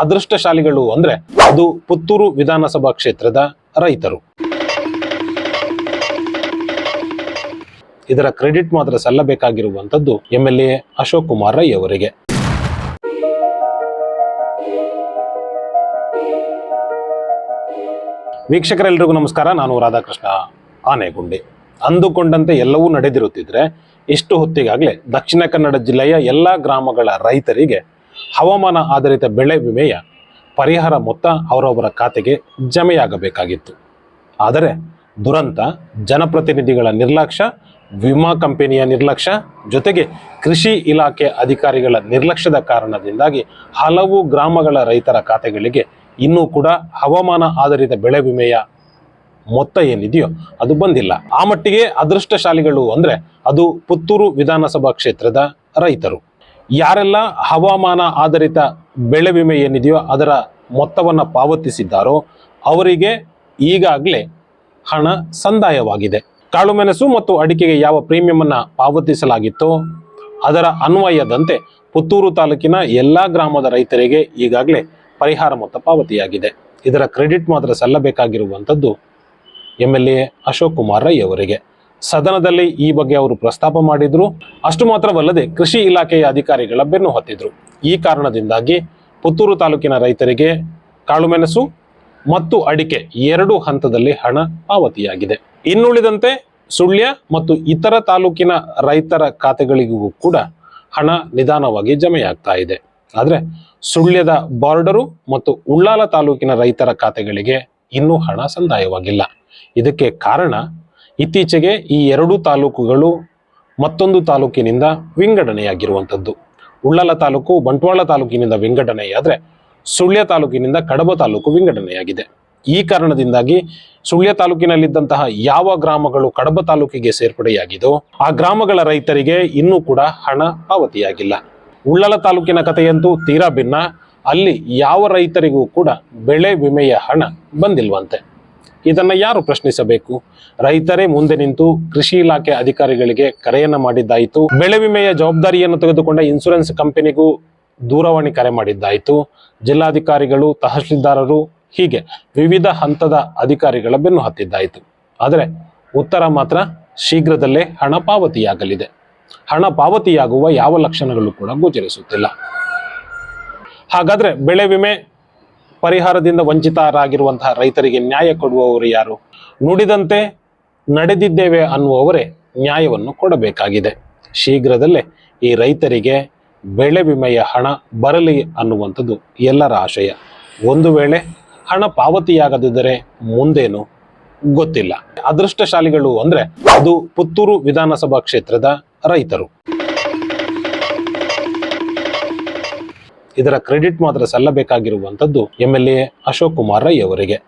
ಅದೃಷ್ಟಶಾಲಿಗಳು ಅಂದ್ರೆ ಅದು ಪುತ್ತೂರು ವಿಧಾನಸಭಾ ಕ್ಷೇತ್ರದ ರೈತರು. ಇದರ ಕ್ರೆಡಿಟ್ ಮಾತ್ರ ಸಲ್ಲಬೇಕಾಗಿರುವಂತದ್ದು M L A Ashok Kumar Rai ಅವರಿಗೆ. ವೀಕ್ಷಕರೆಲ್ಲರಿಗೂ ನಮಸ್ಕಾರ, ನಾನು ರಾಧಾಕೃಷ್ಣ ಆನೆಗುಂಡಿ. ಅಂದುಕೊಂಡಂತೆ ಎಲ್ಲವೂ ನಡೆದಿರುತ್ತಿದ್ರೆ, ಇಷ್ಟು ಹೊತ್ತಿಗಾಗಲೇ ದಕ್ಷಿಣ ಕನ್ನಡ ಜಿಲ್ಲೆಯ ಎಲ್ಲ ಗ್ರಾಮಗಳ ರೈತರಿಗೆ ಹವಾಮಾನ ಆಧಾರಿತ ಬೆಳೆ ವಿಮೆಯ ಪರಿಹಾರ ಮೊತ್ತ ಅವರವರ ಖಾತೆಗೆ ಜಮೆಯಾಗಬೇಕಾಗಿತ್ತು. ಆದರೆ ದುರಂತ, ಜನಪ್ರತಿನಿಧಿಗಳ ನಿರ್ಲಕ್ಷ್ಯ, ವಿಮಾ ಕಂಪನಿಯ ನಿರ್ಲಕ್ಷ್ಯ ಜೊತೆಗೆ ಕೃಷಿ ಇಲಾಖೆ ಅಧಿಕಾರಿಗಳ ನಿರ್ಲಕ್ಷ್ಯದ ಕಾರಣದಿಂದಾಗಿ ಹಲವು ಗ್ರಾಮಗಳ ರೈತರ ಖಾತೆಗಳಿಗೆ ಇನ್ನೂ ಕೂಡ ಹವಾಮಾನ ಆಧಾರಿತ ಬೆಳೆ ವಿಮೆಯ ಮೊತ್ತ ಏನಿದೆಯೋ ಅದು ಬಂದಿಲ್ಲ. ಆ ಮಟ್ಟಿಗೆ ಅದೃಷ್ಟಶಾಲಿಗಳು ಅಂದರೆ ಅದು ಪುತ್ತೂರು ವಿಧಾನಸಭಾ ಕ್ಷೇತ್ರದ ರೈತರು. ಯಾರೆಲ್ಲ ಹವಾಮಾನ ಆಧಾರಿತ ಬೆಳೆ ವಿಮೆ ಏನಿದೆಯೋ ಅದರ ಮೊತ್ತವನ್ನು ಪಾವತಿಸಿದ್ದಾರೋ ಅವರಿಗೆ ಈಗಾಗಲೇ ಹಣ ಸಂದಾಯವಾಗಿದೆ. ಕಾಳುಮೆಣಸು ಮತ್ತು ಅಡಿಕೆಗೆ ಯಾವ ಪ್ರೀಮಿಯಂ ಅನ್ನ ಪಾವತಿಸಲಾಗಿತ್ತೋ ಅದರ ಅನ್ವಯದಂತೆ ಪುತ್ತೂರು ತಾಲೂಕಿನ ಎಲ್ಲ ಗ್ರಾಮದ ರೈತರಿಗೆ ಈಗಾಗಲೇ ಪರಿಹಾರ ಮೊತ್ತ ಪಾವತಿಯಾಗಿದೆ. ಇದರ ಕ್ರೆಡಿಟ್ ಮಾತ್ರ ಸಲ್ಲಬೇಕಾಗಿರುವಂಥದ್ದು M L A Ashok Kumar Rai ಅವರಿಗೆ. ಸದನದಲ್ಲಿ ಈ ಬಗ್ಗೆ ಅವರು ಪ್ರಸ್ತಾಪ ಮಾಡಿದ್ರು. ಅಷ್ಟು ಮಾತ್ರವಲ್ಲದೆ ಕೃಷಿ ಇಲಾಖೆಯ ಅಧಿಕಾರಿಗಳ ಬೆನ್ನು ಹತ್ತಿದ್ರು. ಈ ಕಾರಣದಿಂದಾಗಿ ಪುತ್ತೂರು ತಾಲೂಕಿನ ರೈತರಿಗೆ ಕಾಳುಮೆಣಸು ಮತ್ತು ಅಡಿಕೆ ಎರಡು ಹಂತದಲ್ಲಿ ಹಣ ಪಾವತಿಯಾಗಿದೆ. ಇನ್ನುಳಿದಂತೆ ಸುಳ್ಯ ಮತ್ತು ಇತರ ತಾಲೂಕಿನ ರೈತರ ಖಾತೆಗಳಿಗೂ ಕೂಡ ಹಣ ನಿಧಾನವಾಗಿ ಜಮೆಯಾಗ್ತಾ ಇದೆ. ಆದರೆ ಸುಳ್ಯದ ಬಾರ್ಡರು ಮತ್ತು ಉಳ್ಳಾಲ ತಾಲೂಕಿನ ರೈತರ ಖಾತೆಗಳಿಗೆ ಇನ್ನೂ ಹಣ ಸಂದಾಯವಾಗಿಲ್ಲ. ಇದಕ್ಕೆ ಕಾರಣ ಇತ್ತೀಚೆಗೆ ಈ ಎರಡು ತಾಲೂಕುಗಳು ಮತ್ತೊಂದು ತಾಲೂಕಿನಿಂದ ವಿಂಗಡಣೆಯಾಗಿರುವಂಥದ್ದು. ಉಳ್ಳಾಲ ತಾಲೂಕು, ಬಂಟ್ವಾಳ ತಾಲೂಕಿನಿಂದ ವಿಂಗಡಣೆಯಾದರೆ ಸುಳ್ಯ ತಾಲೂಕಿನಿಂದ ಕಡಬ ತಾಲೂಕು ವಿಂಗಡಣೆಯಾಗಿದೆ. ಈ ಕಾರಣದಿಂದಾಗಿ ಸುಳ್ಯ ತಾಲೂಕಿನಲ್ಲಿದ್ದಂತಹ ಯಾವ ಗ್ರಾಮಗಳು ಕಡಬ ತಾಲೂಕಿಗೆ ಸೇರ್ಪಡೆಯಾಗಿದೋ ಆ ಗ್ರಾಮಗಳ ರೈತರಿಗೆ ಇನ್ನೂ ಕೂಡ ಹಣ ಪಾವತಿಯಾಗಿಲ್ಲ. ಉಳ್ಳಾಲ ತಾಲೂಕಿನ ಕಥೆಯಂತೂ ತೀರಾ ಭಿನ್ನ. ಅಲ್ಲಿ ಯಾವ ರೈತರಿಗೂ ಕೂಡ ಬೆಳೆ ವಿಮೆಯ ಹಣ ಬಂದಿಲ್ವಂತೆ. ಇದನ್ನ ಯಾರು ಪ್ರಶ್ನಿಸಬೇಕು? ರೈತರೇ ಮುಂದೆ ನಿಂತು ಕೃಷಿ ಇಲಾಖೆ ಅಧಿಕಾರಿಗಳಿಗೆ ಕರೆಯನ್ನ ಮಾಡಿದ್ದಾಯಿತು. ಬೆಳೆ ವಿಮೆಯ ಜವಾಬ್ದಾರಿಯನ್ನು ತೆಗೆದುಕೊಂಡ ಇನ್ಸೂರೆನ್ಸ್ ಕಂಪನಿಗೂ ದೂರವಾಣಿ ಕರೆ ಮಾಡಿದ್ದಾಯಿತು. ಜಿಲ್ಲಾಧಿಕಾರಿಗಳು, ತಹಶೀಲ್ದಾರರು ಹೀಗೆ ವಿವಿಧ ಹಂತದ ಅಧಿಕಾರಿಗಳ ಬೆನ್ನು ಹತ್ತಿದ್ದಾಯಿತು. ಆದರೆ ಉತ್ತರ ಮಾತ್ರ ಶೀಘ್ರದಲ್ಲೇ ಹಣ ಪಾವತಿಯಾಗಲಿದೆ. ಹಣ ಪಾವತಿಯಾಗುವ ಯಾವ ಲಕ್ಷಣಗಳು ಕೂಡ ಗೋಚರಿಸುತ್ತಿಲ್ಲ. ಹಾಗಾದ್ರೆ ಬೆಳೆ ವಿಮೆ ಪರಿಹಾರದಿಂದ ವಂಚಿತರಾಗಿರುವಂತಹ ರೈತರಿಗೆ ನ್ಯಾಯ ಕೊಡುವವರು ಯಾರು? ನುಡಿದಂತೆ ನಡೆದಿದ್ದೇವೆ ಅನ್ನುವವರೇ ನ್ಯಾಯವನ್ನು ಕೊಡಬೇಕಾಗಿದೆ. ಶೀಘ್ರದಲ್ಲೇ ಈ ರೈತರಿಗೆ ಬೆಳೆ ವಿಮೆಯ ಹಣ ಬರಲಿ ಅನ್ನುವಂಥದ್ದು ಎಲ್ಲರ ಆಶಯ. ಒಂದು ವೇಳೆ ಹಣ ಪಾವತಿಯಾಗದಿದ್ದರೆ ಮುಂದೇನು ಗೊತ್ತಿಲ್ಲ. ಅದೃಷ್ಟಶಾಲಿಗಳು ಅಂದರೆ ಅದು ಪುತ್ತೂರು ವಿಧಾನಸಭಾ ಕ್ಷೇತ್ರದ ರೈತರು. ಇದರ ಕ್ರೆಡಿಟ್ ಮಾತ್ರ ಸಲ್ಲಬೇಕಾಗಿರುವಂತದ್ದು M L A Ashok Kumar Rai ಅವರಿಗೆ.